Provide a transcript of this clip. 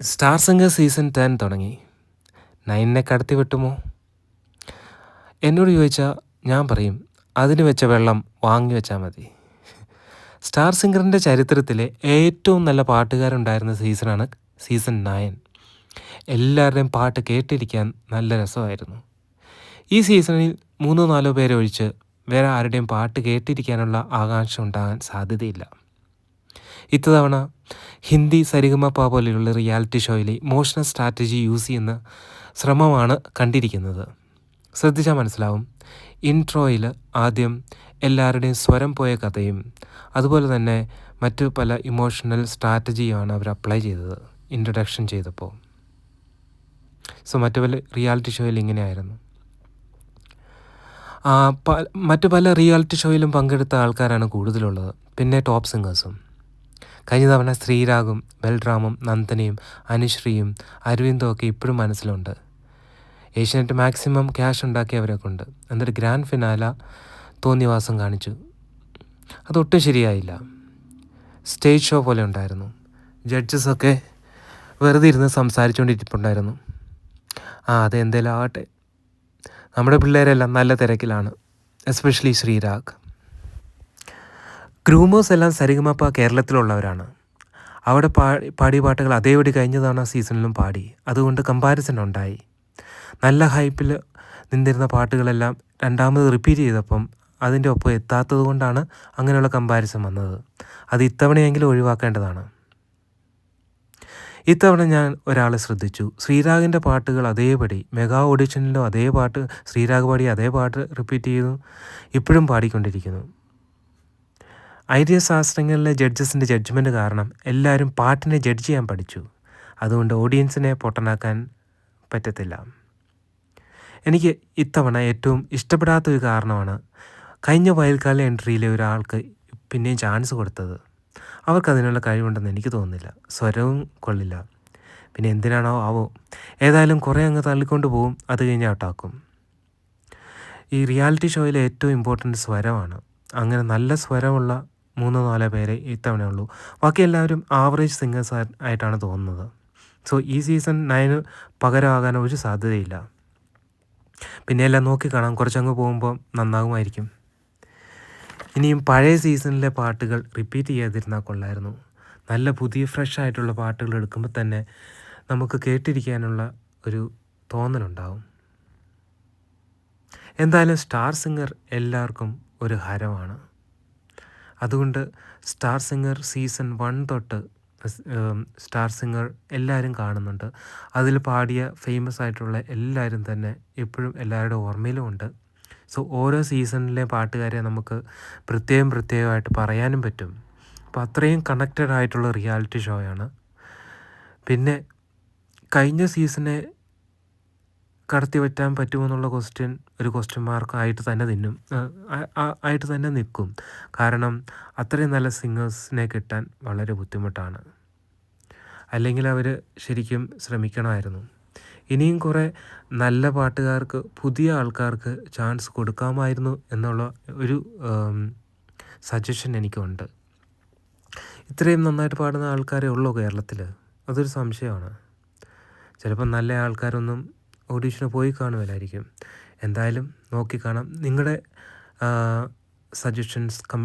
Star singer season ten തുടങ്ങി. നയനിനെ കടത്തി വിട്ടുമോ? എന്നോട് ചോദിച്ചാൽ ഞാൻ പറയും അതിന് വെച്ച വെള്ളം വാങ്ങി വെച്ചാൽ മതി. സ്റ്റാർ സിംഗറിന്റെ ചരിത്രത്തിലെ ഏറ്റവും നല്ല പാട്ടുകാരുണ്ടായിരുന്ന സീസണാണ് സീസൺ നയൻ എല്ലാവരുടെയും പാട്ട് കേട്ടിരിക്കാൻ നല്ല രസമായിരുന്നു. ഈ സീസണിൽ മൂന്നോ നാലോ പേരെ ഒഴിച്ച് വേറെ ആരുടെയും പാട്ട് കേട്ടിരിക്കാനുള്ള ആകാംക്ഷ ഉണ്ടാകാൻ സാധ്യതയില്ല. ഇത്തവണ ഹിന്ദി സരിഗമപ്പ പോലെയുള്ള റിയാലിറ്റി ഷോയിലെ ഇമോഷണൽ സ്ട്രാറ്റജി യൂസ് ചെയ്യുന്ന ശ്രമമാണ് കണ്ടിരിക്കുന്നത്. ശ്രദ്ധിച്ചാൽ മനസ്സിലാവും. ഇൻട്രോയിൽ ആദ്യം എല്ലാവരുടെയും സ്വരം പോയ കഥയും അതുപോലെ തന്നെ മറ്റു പല ഇമോഷണൽ സ്ട്രാറ്റജിയുമാണ് അവർ അപ്ലൈ ചെയ്തത് ഇൻട്രൊഡക്ഷൻ ചെയ്തപ്പോൾ. സോ മറ്റു പല റിയാലിറ്റി ഷോയിൽ ഇങ്ങനെയായിരുന്നു. മറ്റു പല റിയാലിറ്റി ഷോയിലും പങ്കെടുത്ത ആൾക്കാരാണ് കൂടുതലുള്ളത്. പിന്നെ ടോപ്പ് സിംഗേഴ്സും. കഴിഞ്ഞ തവണ ശ്രീരാഗും ബൽറാമും നന്ദനയും അനുശ്രീയും അരവിന്ദും ഒക്കെ ഇപ്പോഴും മനസ്സിലുണ്ട്. ഏഷ്യനെറ്റ് മാക്സിമം ക്യാഷ് ഉണ്ടാക്കിയവരെ കൊണ്ട് എന്നിട്ട് ഗ്രാൻഡ് ഫിനാല തോന്നിവാസം കാണിച്ചു. അതൊട്ടും ശരിയായില്ല. സ്റ്റേജ് ഷോ പോലെ ഉണ്ടായിരുന്നു. ജഡ്ജസൊക്കെ വെറുതെ ഇരുന്ന് സംസാരിച്ചുകൊണ്ടിരിപ്പുണ്ടായിരുന്നു ആ അത് ആകട്ടെ നമ്മുടെ പിള്ളേരെല്ലാം നല്ല തിരക്കിലാണ്. എസ്പെഷ്യലി ശ്രീരാഗ്. ഗ്രൂമേഴ്സ് എല്ലാം സരിഗമപ്പ കേരളത്തിലുള്ളവരാണ്. അവിടെ പാടി പാടിയ പാട്ടുകൾ അതേപടി കഴിഞ്ഞ തവണ സീസണിലും പാടി. അതുകൊണ്ട് കമ്പാരിസൺ ഉണ്ടായി. നല്ല ഹൈപ്പിൽ നിന്നിരുന്ന പാട്ടുകളെല്ലാം രണ്ടാമത് റിപ്പീറ്റ് ചെയ്തപ്പം അതിന്റെ ഒപ്പം എത്താത്തത് കൊണ്ടാണ് അങ്ങനെയുള്ള കമ്പാരിസൺ വന്നത്. അത് ഇത്തവണയെങ്കിലും ഒഴിവാക്കേണ്ടതാണ്. ഇത്തവണ ഞാൻ ഒരാളെ ശ്രദ്ധിച്ചു. ശ്രീരാഗിന്റെ പാട്ടുകൾ അതേപടി മെഗാ ഓഡിഷനിലും അതേ പാട്ട് ശ്രീരാഗ് പാടി അതേ പാട്ട് റിപ്പീറ്റ് ചെയ്തു ഇപ്പോഴും പാടിക്കൊണ്ടിരിക്കുന്നു. ഐതിഹ്യ ശാസ്ത്രങ്ങളിലെ ജഡ്ജസിന്റെ ജഡ്ജ്മെന്റ് കാരണം എല്ലാവരും പാട്ടിനെ ജഡ്ജ് ചെയ്യാൻ പഠിച്ചു. അതുകൊണ്ട് ഓഡിയൻസിനെ പൊട്ടനാക്കാൻ പറ്റത്തില്ല. എനിക്ക് ഇത്തവണ ഏറ്റവും ഇഷ്ടപ്പെടാത്ത ഒരു കാരണമാണ് കഴിഞ്ഞ വയൽക്കാല എൻട്രിയിലെ ഒരാൾക്ക് പിന്നെയും ചാൻസ് കൊടുത്തത്. അവർക്ക് അതിനുള്ള കഴിവുണ്ടെന്ന് എനിക്ക് തോന്നുന്നില്ല. സ്വരവും കൊള്ളില്ല. പിന്നെ എന്തിനാണോ ആവോ? ഏതായാലും കുറേ അങ്ങ് തള്ളിക്കൊണ്ട് പോവും. അത് കഴിഞ്ഞ് ഔട്ടാക്കും ഈ റിയാലിറ്റി ഷോയിലെ ഏറ്റവും ഇമ്പോർട്ടന്റ് സ്വരമാണ്. അങ്ങനെ നല്ല സ്വരമുള്ള മൂന്നോ നാലോ പേരെ ഇത്തവണ ഉള്ളൂ ബാക്കി എല്ലാവരും ആവറേജ് സിംഗേഴ്സ് ആയിട്ടാണ് തോന്നുന്നത്. സോ ഈ സീസൺ നയന് പകരമാകാൻ ഒരു സാധ്യതയില്ല. പിന്നെ എല്ലാം നോക്കി കാണാം. കുറച്ചങ്ങ് പോകുമ്പോൾ നന്നാകുമായിരിക്കും. ഇനിയും പഴയ സീസണിലെ പാട്ടുകൾ റിപ്പീറ്റ് ചെയ്യാതിരുന്നാൽ കൊള്ളായിരുന്നു. നല്ല പുതിയ ഫ്രഷ് ആയിട്ടുള്ള പാട്ടുകൾ എടുക്കുമ്പോൾ തന്നെ നമുക്ക് കേട്ടിരിക്കാനുള്ള ഒരു തോന്നലുണ്ടാവും. എന്തായാലും സ്റ്റാർ സിംഗർ എല്ലാവർക്കും ഒരു ഹരമാണ്. അതുകൊണ്ട് സ്റ്റാർ സിംഗർ സീസൺ വൺ തൊട്ട് സ്റ്റാർ സിംഗർ എല്ലാവരും കാണുന്നുണ്ട്. അതിൽ പാടിയ ഫേമസ് ആയിട്ടുള്ള എല്ലാവരും തന്നെ എപ്പോഴും എല്ലാവരുടെ ഓർമ്മയിലും ഉണ്ട്. സോ ഓരോ സീസണിലെ പാട്ടുകാരെ നമുക്ക് പ്രത്യേകം പ്രത്യേകമായിട്ട് പറയാനും പറ്റും. അപ്പോൾ അത്രയും കണക്റ്റഡ് ആയിട്ടുള്ള റിയാലിറ്റി ഷോയാണ്. പിന്നെ കഴിഞ്ഞ സീസണെ കടത്തി വെറ്റാൻ പറ്റുമോ എന്നുള്ള ക്വസ്റ്റ്യൻ ഒരു ക്വസ്റ്റ്യൻ മാർക്ക് ആയിട്ട് തന്നെ തിന്നും ആയിട്ട് തന്നെ നിൽക്കും. കാരണം അത്രയും നല്ല സിംഗേഴ്സിനെ കിട്ടാൻ വളരെ ബുദ്ധിമുട്ടാണ്. അല്ലെങ്കിൽ അവർ ശരിക്കും ശ്രമിക്കണമായിരുന്നു. ഇനിയും കുറേ നല്ല പാട്ടുകാർക്ക് പുതിയ ആൾക്കാർക്ക് ചാൻസ് കൊടുക്കാമായിരുന്നു എന്നുള്ള ഒരു സജഷൻ എനിക്കുണ്ട്. ഇത്രയും നന്നായിട്ട് പാടുന്ന ആൾക്കാരേ ഉള്ളൂ കേരളത്തിൽ അതൊരു സംശയമാണ്. ചിലപ്പോൾ നല്ല ആൾക്കാരൊന്നും ഓഡീഷന് പോയി കാണുമല്ലായിരിക്കും എന്തായാലും നോക്കി കാണാം നിങ്ങളുടെ സജഷൻസ് കം